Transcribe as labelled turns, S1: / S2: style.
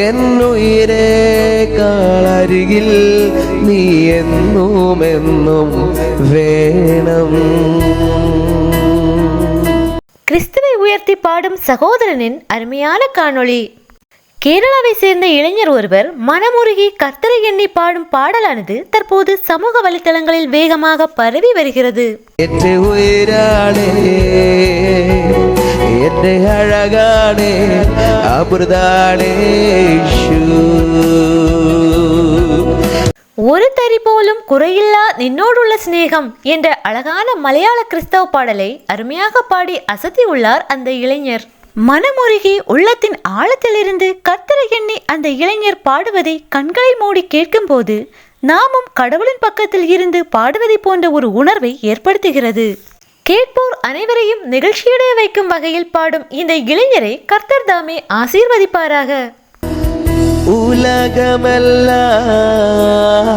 S1: എന്നുയിരേ കാളരികിൽ നീ എന്നും എന്നും വേണം
S2: கிறிஸ்துவை உயர்த்தி பாடும் சகோதரனின் அருமையான காணொளி கேரளாவை சேர்ந்த இளைஞர் ஒருவர் மனமுருகி கர்த்தரை எண்ணி பாடும் பாடலானது தற்போது சமூக வலைத்தளங்களில் வேகமாக பரவி வருகிறது
S1: എന്റെ ഉയരാണേ എന്റെ അഴകാണേ അമൃതാണേ യേശു.
S2: ஒரு தரி போலும் குறையில்லா நின்னோடுள்ள சிநேகம் என்ற அழகான மலையாள கிறிஸ்தவ பாடலை அருமையாக பாடி அசத்தியுள்ளார் அந்த இளைஞர் மனமுருகி உள்ளத்தின் ஆழத்திலிருந்து கர்த்தரை எண்ணி அந்த இளைஞர் பாடுவதை கண்களை மூடி கேட்கும்போது நாமும் கடவுளின் பக்கத்தில் இருந்து பாடுவதை போன்ற ஒரு உணர்வை ஏற்படுத்துகிறது கேட்போர் அனைவரையும் நிகழ்ச்சியடைய வைக்கும் வகையில் பாடும் இந்த இளைஞரை கர்த்தர் தாமே ஆசீர்வதிப்பாராக.
S1: உலகமெல்லாம்